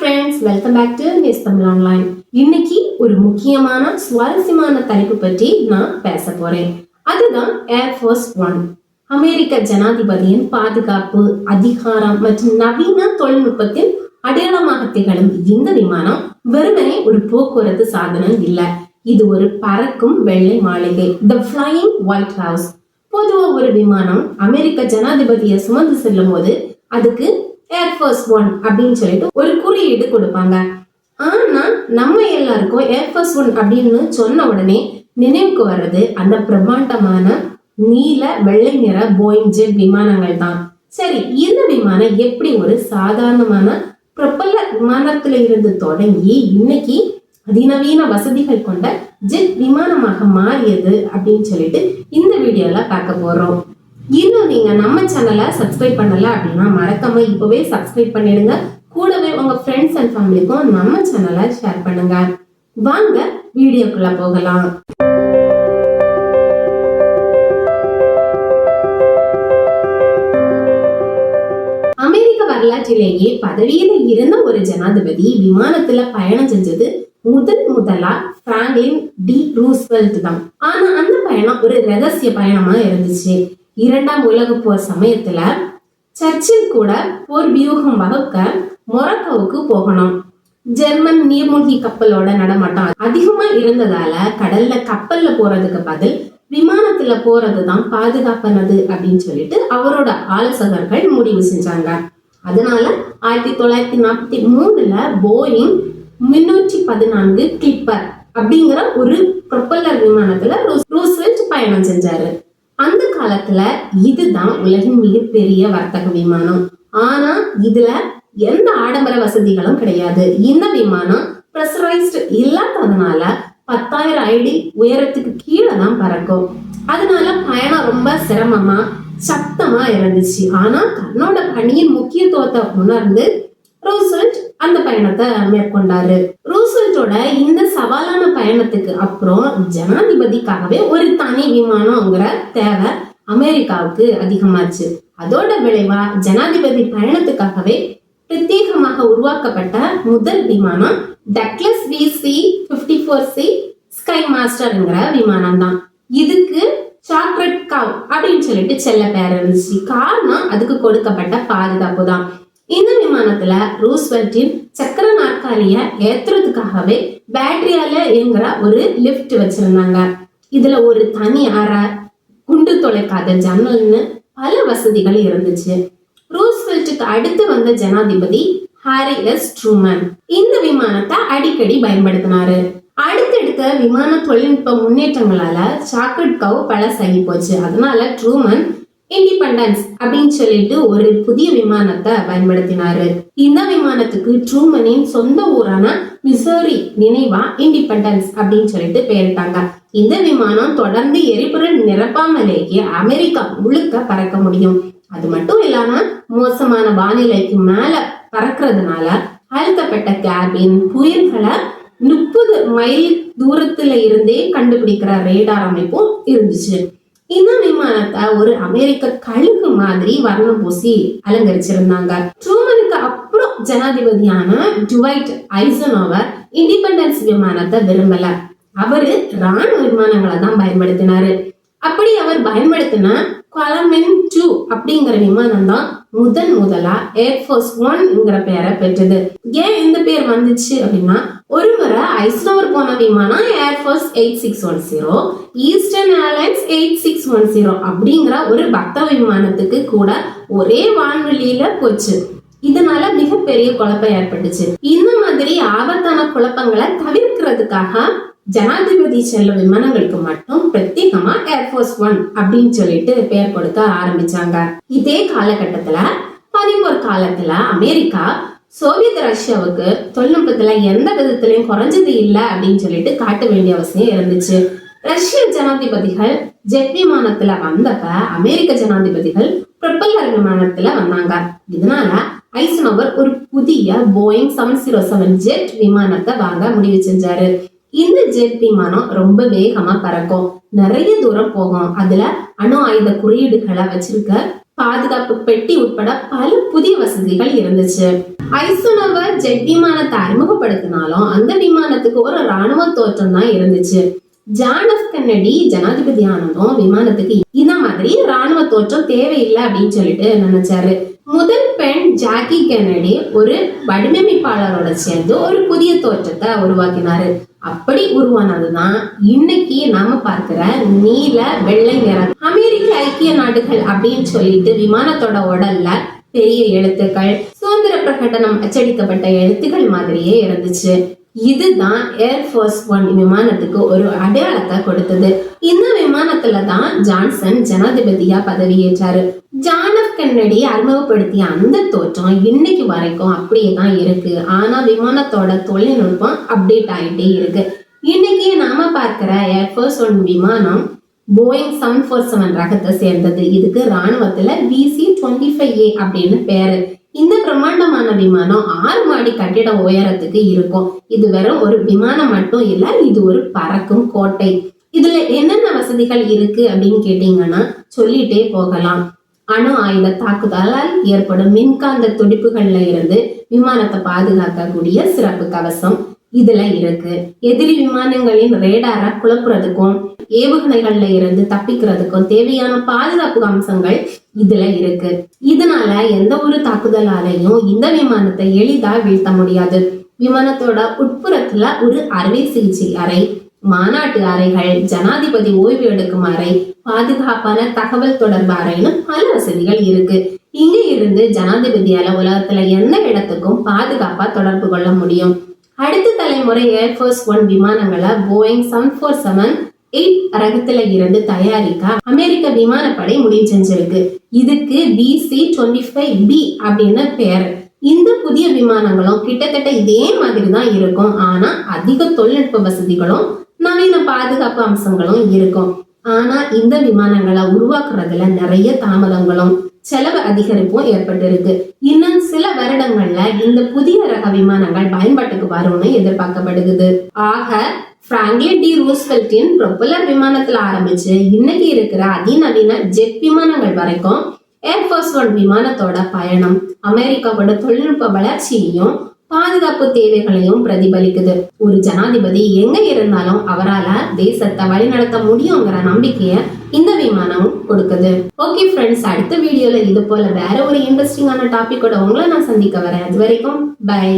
Friends welcome back to news Tamil online இன்னைக்கு ஒரு முக்கியமான சுவாரஸ்யமான தலைப்பு பற்றி நான் பேச போறேன். அதுதான் ஏர்ஃபோர்ஸ் ஒன் அமெரிக்க ஜனாதிபதியின் பாதுகாப்பு அதிகாரம் மற்றும் நவீன தொழில்நுட்பத்தின் அடையாளமாக திகழும் இந்த விமானம் வெறுமனே ஒரு போக்குவரத்து சாதனம் இல்லை. இது ஒரு பறக்கும் வெள்ளை மாளிகை த ஃபிளையிங் ஒயிட் ஹவுஸ் பொதுவாக ஒரு விமானம் அமெரிக்க ஜனாதிபதியை சுமந்து செல்லும் போது அதுக்கு ஏர்ஃபோர்ஸ் ஒன் அப்படின்னு சொல்லிட்டு ஒரு குறியீடு கொடுப்பாங்க. ஆனா நம்ம எல்லாருக்கும் ஏர்ஃபோர்ஸ் ஒன் அப்படின்னு சொன்ன உடனே நினைவுக்கு வர்றது அந்த பிரம்மாண்டமான நீல வெள்ளை நிற போயிங் ஜெட் விமானங்கள் தான். சரி இந்த விமானம் எப்படி ஒரு சாதாரணமான ப்ரொப்பல்லர் விமானத்துல இருந்து தொடங்கி இன்னைக்கு அதிநவீன வசதிகள் கொண்ட ஜெட் விமானமாக மாறியது அப்படின்னு சொல்லிட்டு இந்த வீடியோல பார்க்க போறோம். இன்னும் நீங்க நம்ம சேனலை சப்ஸ்கிரைப் பண்ணல அப்படின்னா மறக்காம இப்பவே சப்ஸ்கிரைப் பண்ணிடுங்க. கூடவே உங்க ஃப்ரெண்ட்ஸ் அண்ட் ஃபேமிலிக்கும் நம்ம சேனலை ஷேர் பண்ணுங்க. வாங்க வீடியோக்குள்ள போகலாம். அமெரிக்க வரலாற்றிலேயே பதவியில இருந்த ஒரு ஜனாதிபதி விமானத்துல பயணம் செஞ்சது முதல் முதலா பிராங்க்லின் டி ரூஸ்வெல்ட் தான். ஆனா அந்த பயணம் ஒரு ரகசிய பயணமா இருந்துச்சு. இரண்டாம் உலக போர் சமயத்துல சர்ச்சில் கூட போர் வியூகம் வகுக்க மொரக்கோவுக்கு போகணும். ஜெர்மன் நீர்மூழ்கி கப்பலோட நடமாட்டம் அதிகமா இருந்ததால கடல்ல கப்பல்ல போறதுக்கு பதில் விமானத்துல போறதுதான் பாதுகாப்பானது அப்படின்னு சொல்லிட்டு அவரோட ஆலோசகர்கள் முடிவு செஞ்சாங்க. அதனால ஆயிரத்தி தொள்ளாயிரத்தி நாற்பத்தி மூணுல போயிங் முன்னூற்றி பதினான்கு கிளிப்பர் அப்படிங்கிற ஒரு ப்ரொப்பல்லர் விமானத்துல ரூஸ்- ரூஸ்வெல்ட் பயணம் செஞ்சாரு. அந்த காலத்துல இதுதான் உலகின் மிகப்பெரிய வர்த்தக விமானம். ஆனா இதுல எந்த ஆடம்பர வசதிகளும் கிடையாது. இந்த விமானம் ப்ரெஷரைஸ்டு இல்லாததுனால பத்தாயிரம் ஐடி உயரத்துக்கு கீழே தான் பறக்கும். அதனால பயணம் ரொம்ப சிரமமா சத்தமா இருந்துச்சு. ஆனா தன்னோட பணியின் முக்கியத்துவத்தை உணர்ந்து ரூசல்ட் அந்த பயணத்தை மேற்கொண்டாரு. ரூஸ்வெல்ட்டோட இந்த சவாலான பயணத்துக்கு அப்புறம் ஜனாதிபதிக்காகவே ஒரு தனி விமானம்ங்கிற தேவை அமெரிக்காவுக்கு அதிகமாச்சு. அதோட விளைவா ஜனாதிபதி பயணத்துக்காகவே பிரத்யேகமாக உருவாக்கப்பட்ட முதல் விமானம் Douglas V C fifty four C sky மாஸ்டர்ங்கிற விமானம் தான் இதுக்கு சாக்லேட் கவ் அப்படின்னு சொல்லிட்டு செல்ல பேர் இருந்துச்சு. காரணம் அதுக்கு கொடுக்கப்பட்ட பாதுகாப்பு தான் இந்த விமானத்துல ரூஸ்வெல்ட்டின் சக்கர நாற்காலிய ஏத்துறதுக்காகவே பேட்டரியால இயங்குற ஒரு லிஃப்ட் வச்சிருந்தாங்க. இதுல ஒரு தனி அறை குண்டு தொலைக்காத ஜன்னல்னு பல வசதிகள் இருந்துச்சு. ரூஸ்வெல்ட்டுக்கு அடுத்து வந்த ஜனாதிபதி ஹாரி எஸ் ட்ரூமன் இந்த விமானத்தை அடிக்கடி பயன்படுத்தினாரு. அடுத்தடுத்த விமான தொழில்நுட்ப முன்னேற்றங்களால சாக்லேட் கவ் பழசாகி போச்சு. அதனால ட்ரூமன் இண்டிபெண்டன்ஸ் அப்படின்னு சொல்லிட்டு ஒரு புதிய விமானத்தை பயன்படுத்தினாரு. இந்த விமானத்துக்கு ட்ரூமனின் சொந்த ஊரான மிசோரி நினைவா இண்டிபெண்டன்ஸ் அப்படின்னு சொல்லிட்டு பெயரிட்டாங்க இந்த விமானம் தொடர்ந்து எரிபொருள் நிரப்பாமலேயே அமெரிக்கா முழுக்க பறக்க முடியும். அது மட்டும் இல்லாம மோசமான வானிலைக்கு மேல பறக்கிறதுனால அழுத்தப்பட்ட கேபின் புயல்களை முப்பது மைல் தூரத்துல இருந்தே கண்டுபிடிக்கிற ரேடார் அமைப்பும் இருந்துச்சு. இந்த விமானத்தை ஒரு அமெரிக்க கழுகு மாதிரி வர்ணம் பூசி அலங்கரிச்சிருந்தாங்க. ட்ரூமனுக்கு அப்புறம் ஜனாதிபதியான டுவைட் ஐசனோவர் இண்டிபெண்டன்ஸ் விமானத்தை விரும்பல. அவரு ராணுவ விமானங்களை தான் பயன்படுத்தினாரு. அப்படி அவர் பயன்படுத்தின கொலமென் டூ அப்படிங்கிற விமானம் தான் முதன் முதலா ஏர்ஃபோர்ஸ் ஒன்ங்கிற பெயரை பெற்றது. ஏன் இந்த பேர் வந்துச்சு அப்படின்னா ஒரு முறை ஐஸ்னோவர் போன விமானம் air force eight six one zero eastern airlines eight six one zero அப்படிங்கிற ஒரு பக்த விமானத்துக்கு கூட ஒரே வான்வெளியில போச்சு. இதனால மிகப்பெரிய குழப்பம் ஏற்பட்டுச்சு. இந்த மாதிரி ஆபத்தான குழப்பங்களை தவிர்க்கிறதுக்காக ஜனாதிபதி செல்லும் விமானங்களுக்கு மட்டும் பிரத்யேகமா ஏர்ஃபோர்ஸ் ஒன் அப்படின்னு சொல்லிட்டு பெயர் கொடுக்க ஆரம்பிச்சாங்க. இதே காலகட்டத்துல பதிமூர் காலத்துல அமெரிக்கா சோவியத் ரஷ்யாவுக்கு தொழில்நுட்பத்துல எந்த விதத்திலையும் குறைஞ்சது இல்லை அப்படின்னு சொல்லிட்டு காட்ட வேண்டிய அவசியம் இருந்துச்சு. ரஷ்ய ஜனாதிபதிகள் ஜெட் விமானத்துல வந்தப்ப அமெரிக்க ஜனாதிபதிகள் ப்ரொப்பல்லர் விமானத்துல வந்தாங்க. இதனால ஐசனோவர் ஒரு புதிய Boeing seven zero seven jet விமானத்தை வாங்க முடிவு செஞ்சாரு. இந்த ஜெட் விமானம் ரொம்ப வேகமா பறக்கும். நிறைய தூரம் போகும். அதுல அணு ஆயுத குறியீடுகளை வச்சிருக்க பாதுகாப்பு பெட்டி உட்பட பல புதிய வசதிகள் இருந்துச்சு. ஐசனவர் ஜெட் விமானத்தை அறிமுகப்படுத்தினாலும் அந்த விமானத்துக்கு ஒரு ராணுவ தோற்றம் தான் இருந்துச்சு. ஜான் எஃப் கென்னடி ஜனாதிபதி ஆனதும் விமானத்துக்கு இந்த மாதிரி ராணுவ தோற்றம் தேவையில்லை அப்படின்னு சொல்லிட்டு நினைச்சாரு. முதல் பெண் ஜாக்கி கென்னடி ஒரு வடிவமைப்பாளரோட சேர்ந்து ஒரு புதிய தோற்றத்தை உருவாக்கினாரு. அப்படி உருவானதுதான் இன்னைக்கு நாம பார்க்கிற நீல வெள்ளை நிறம். அமெரிக்க ஐக்கிய நாடுகள் அப்படின்னு சொல்லிட்டு விமானத்தோட உடல்ல பெரிய எழுத்துக்கள் சுதந்திர பிரகடனம் அச்சடிக்கப்பட்ட எழுத்துக்கள் மாதிரியே இருந்துச்சு. இதுதான் ஏர்ஃபோர்ஸ் ஒன் விமானத்துக்கு ஒரு அடையாளத்தை கொடுத்தது. இந்த விமானத்துல தான் ஜான்சன் ஜனாதிபதியா பதவியேற்றாரு. ஜான் கண்ணடியை அறிமுகப்படுத்திய அந்த தோற்றம் இன்னைக்கு வரைக்கும் அப்படியே தான் இருக்கு. ஆனா விமானத்தோட தொழில்நுட்பம் அப்டேட் ஆயிட்டே இருக்கு. இன்னைக்கு நாம பார்க்கிற ஏர்ஃபோர்ஸ் ஒன் விமானம் போயிங் செவன் ஃபோர் செவன் ரகத்தை சேர்ந்தது. இதுக்கு ராணுவத்துல விசி டுவெண்ட்டி ஃபைவ் ஏ அப்படின்னு பேரு. இந்த பிரம்மாண்டமான விமானம் ஆறு மாடி கட்டிட உயரத்துக்கு இருக்கும். இது வெறும் ஒரு விமானம் மட்டும் இல்ல இது ஒரு பறக்கும் கோட்டை. இதுல என்னென்ன வசதிகள் இருக்கு அப்படின்னு கேட்டீங்கன்னா சொல்லிட்டே போகலாம். அணு ஆயுத தாக்குதலால் ஏற்படும் மின்காந்த துடிப்புகள்ல இருந்து விமானத்தை பாதுகாக்கக்கூடிய சிறப்பு கவசம் இதுல இருக்கு. எதிரி விமானங்களின் ரேடாரை குழப்புறதுக்கும் ஏவுகணைகள்ல இருந்து தப்பிக்கிறதுக்கும் தேவையான பாதுகாப்பு அம்சங்கள் இதுல இருக்கு. இதனால எந்த ஒரு தாக்குதலாலையும் இந்த விமானத்தை எளிதா வீழ்த்த முடியாது. விமானத்தோட உட்புறத்துல ஒரு அறுவை சிகிச்சை அறை மாநாட்டு அறைகள் ஜனாதிபதி ஓய்வு எடுக்கும் அறை பாதுகாப்பான தகவல் தொடர்பு அறைன்னு பல வசதிகள் இருக்கு. இங்க இருந்து ஜனாதிபதியால உலகத்துல எந்த இடத்துக்கும் பாதுகாப்பா தொடர்பு கொள்ள முடியும். அடுத்த தலைமுறை ஏர்ஃபோர்ஸ் ஒன் விமானங்களை Boeing seven four seven eight ரகத்துல இருந்து தயாரிக்க அமெரிக்க விமானப்படை முடிவு செஞ்சிருக்கு. இதுக்கு பிசி டுவெண்ட்டி ஃபைவ் பி அப்படின்னு பேர். இந்த புதிய விமானங்களும் கிட்டத்தட்ட இதே மாதிரி தான் இருக்கும். ஆனா அதிக தொழில்நுட்ப வசதிகளும் நவீன பாதுகாப்பு அம்சங்களும் இருக்கும். ஆனா இந்த விமானங்களை உருவாக்குறதுல நிறைய தாமதங்களும் செலவு அதிகரிப்பும் ஏற்பட்டிருக்கு. இன்னும் சில வருடங்கள்ல இந்த புதிய ரக விமானங்கள் பயன்பாட்டுக்கு வரும்னு எதிர்பார்க்கப்படுகிறது. ஆக பிராங்க்லின் டி ரூஸ்வெல்ட்டின் ப்ரொப்பலர் விமானத்துல ஆரம்பிச்சு இன்னைக்கு இருக்கிற அதிநவீன ஜெட் விமானங்கள் வரைக்கும் ஏர்ஃபோர்ஸ் ஒன் விமானத்தோட பயணம் அமெரிக்காவோட தொழில்நுட்ப வளர்ச்சியையும் பாதுகாப்பு தேவைகளையும் பிரதிபலிக்குது. ஒரு ஜனாதிபதி எங்க இருந்தாலும் அவரால தேசத்தை வழிநடத்த முடியுங்கிற நம்பிக்கைய இந்த விமானம் கொடுக்குது. ஓகே ஃப்ரெண்ட்ஸ் அடுத்த வீடியோல இது போல வேற ஒரு இன்ட்ரெஸ்டிங்கான டாபிக்கோட உங்களை நான் சந்திக்க வரேன். அது வரைக்கும் பை